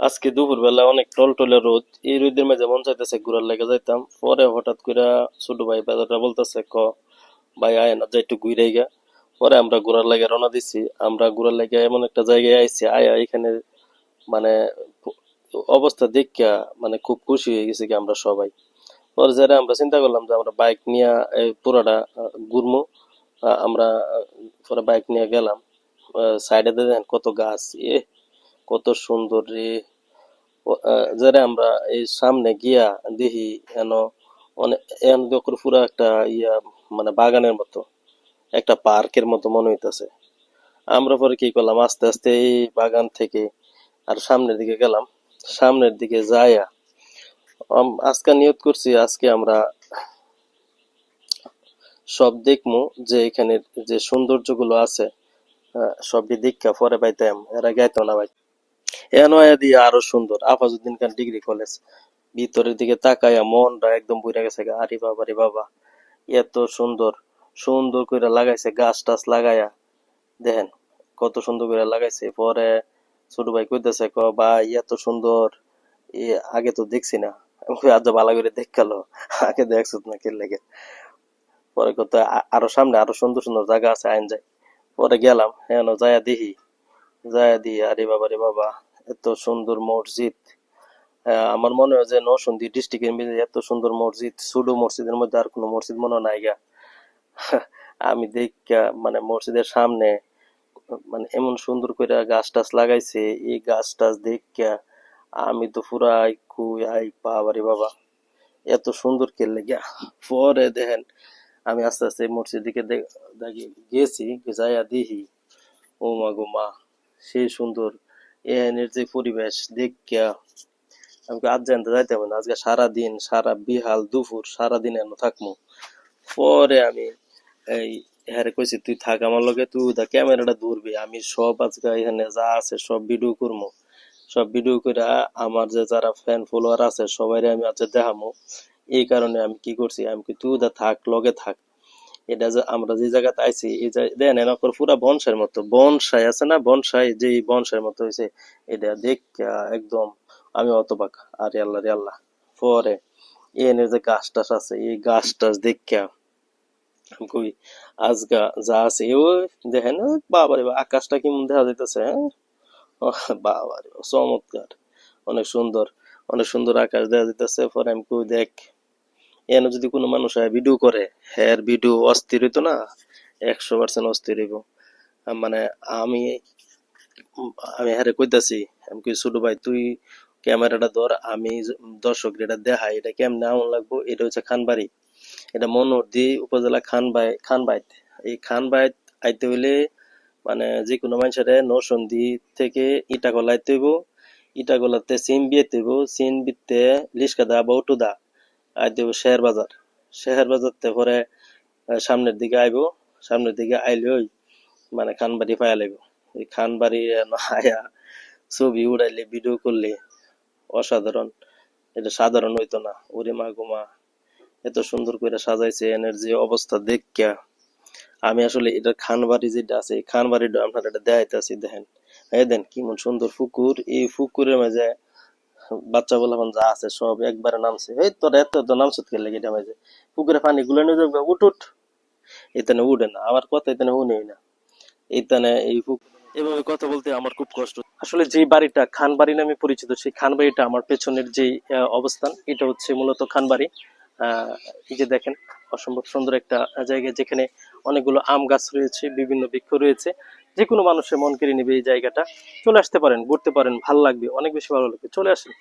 আজকে দুপুরবেলা অনেক টলটলে রোদ, এই রোদের মাঝে মন চাইতেছে ঘুরার লেগে যাইতাম। পরে হঠাৎ করে ছোট ভাই বাজারটা বলতেছে, ক, ভাই আয় না যাই একটু ঘুরে গা। পরে আমরা ঘোরার লাগে রওনা দিছি। আমরা ঘোরার লাগে এমন একটা জায়গায় আইছি, আয়া এখানে মানে অবস্থা দেখিয়া মানে খুব খুশি হয়ে গেছি আমরা সবাই। পরে যারা আমরা চিন্তা করলাম যে আমরা বাইক নিয়ে পুরাটা ঘুরমু। আমরা পরে বাইক নিয়ে গেলাম। সাইডে দেখেন কত গাছ এ কত সুন্দর রে। যারা আমরা এই সামনে গিয়া দেখি এন অনেক পুরো একটা ইয়া মানে বাগানের মতো একটা পার্কের মতো মনে হইতেছে। আমরা পরে কি করলাম আস্তে আস্তে এই বাগান থেকে আর সামনের দিকে গেলাম। সামনের দিকে যাইয়া আজকে নিয়ত করছি আজকে আমরা সব দেখমু যে এখানে যে সৌন্দর্যগুলো আছে আহ, সবই দীক্ষা পরে পাইতাম এরা গাইতো না ভাই। এনয়া দিয়ে আরও সুন্দর। আফাজুদ্দিন খান ডিগ্রি কলেজ ভিতরের দিকে তাকায়া মনটা একদম বুঝা গেছে আরে বাবা রে বাবা। এত সুন্দর। সুন্দর করে লাগাইছে, গাছ টাছ লাগায়া। দেখেন, কত সুন্দর করে লাগাইছে। পরে ছোট ভাই কইতেছে, ক ভাই, এত সুন্দর। আগে তো দেখছি না। আজ ভালো করে দেখাল আগে দেখছ না কে লেগে? পরে কত আরও সামনে আরও সুন্দর সুন্দর জায়গা আছে, আইন যায় পরে গেলাম হ্যাঁ যায়া দেখি। যায়া দিয়ে, আরে বাবা রে বাবা। এত সুন্দর মসজিদ। আমার মনে হয় যে নরসিংদী ডিস্ট্রিক্টের মধ্যে এত সুন্দর মসজিদ, সুডো মসজিদের মধ্যে আর কোনো মসজিদ মনে নাই গা। আমি দেখা মানে মসজিদের সামনে মানে এমন সুন্দর করে গাছ টাছ লাগাইছে, এই গাছ টাছ দেখা আমি তো পুরা কুই, আই বাবা রে বাবা। এত সুন্দর কে লেগে। পরে দেখেন, আমি আস্তে আস্তে মসজিদ দিকে গেছি যাইয়া দিহি ও মা গো মা, সেই সুন্দর এখানের যে পরিবেশ দেখিয়া আমি আজ জানতে যাইতে হবে আজকে সারা দিন সারা বিহাল দুপুর সারা দিন এনে থাকব পরে আমি এই হ্যারে কইছি, তুই থাক আমার লগে, তুই দা ক্যামেরাটা ধরবি, আমি সব আজকে এখানে যা আছে সব ভিডিও করব সব ভিডিও করে আমার যে যারা ফ্যান ফলোয়ার আছে সবাই আমি আজকে দেখামো। এই কারণে আমি কি করছি, আমি কি তুই দা থাক, লগে থাক। এটা যে আমরা যে জায়গাতে আইছি, এই দেন এনকর পুরা বনসাইয়ের মতো, বনসাই আছে না? বনসাই যে বনসাইয়ের মতো হয়েছে এটা দেখ একদম, আমি অতবাক, আরে আল্লাহ রে আল্লাহ। পরে, এনে যে গাছ টাছ আছে, এই গাছ টাছ দেখা কই, আজগা যা আছে ও দেখেন বাবারে আকাশটা কেমন দেখা যাইতেছে হ্যাঁ? বাবারে চমৎকার, অনেক সুন্দর অনেক সুন্দর আকাশ দেখা যাইতেছে। পরে আমি কই, দেখ এনে যদি কোনো মানুষ ভিডিও করে হ্যার ভিডিও অস্থির হইতো না? একশো পার্সেন্ট অস্থির হইব। মানে আমি আমি হ্যারে কইতাছি, আমি কই ছোট ভাই, তুই ক্যামেরাটা ধর, আমি দর্শক এটা দেখাই, এটা কেমনে আমন লাগবো? এটা হচ্ছে খানবাড়ি এটা মনোহরদি উপজেলা খানবাই খানবাইত এই খানবাইত আইতে হইলে মানে যে কোনো মানুষের নরসন্দি থেকে ইটাগলা আইতে হইব ইটাগলাতে সিম বিয়েতে হইব, সিম বিতে লিসকাদা বা উটুদা আইতে হইব শেয়ার বাজার। শেয়ার বাজারতে পরে সামনের দিকে আইব, সামনের দিকে আইলে ওই মানে খানবাড়ি পায়া লাগব এই খানবাড়ি আয়া ছবি উড়াইলে ভিডিও করলে অসাধারণ। এটা সাধারণ হইতো না। ওরে মা এত সুন্দর করে সাজাইছে এনের যে অবস্থা দেখিয়া। আমি আসলে এটা খানবাড়ি যেটা আছে খানবাড়িটা আপনার এটা দেখাইতেছি দেখেন। এই দেন কেমন সুন্দর পুকুর এই ফুকুরের মাঝে বাচ্চা বলা যা আছে সব একবারে নামছে। এই তোর এত তো নামছে কে লেগে এটা মাঝে পুকুরে পানি গুলো নিয়ে যাবে উঠ উঠ। এখানে উঠে না, আমার কথা এখানে শুনেই না। এইখানে এই এভাবে কথা বলতে আমার খুব কষ্ট। আসলে যে বাড়িটা খানবাড়ি নামে পরিচিত, সেই খানবাড়িটা আমার পেছনের যে অবস্থান, এটা হচ্ছে মূলত খানবাড়ি আহ, এই যে দেখেন, অসম্ভব সুন্দর একটা জায়গা যেখানে অনেকগুলো আম গাছ রয়েছে, বিভিন্ন বৃক্ষ রয়েছে। যে কোনো মানুষের মন কেড়ে নেবে এই জায়গাটা। চলে আসতে পারেন, ঘুরতে পারেন, ভালো লাগবে, অনেক বেশি ভালো লাগবে। চলে আসেন।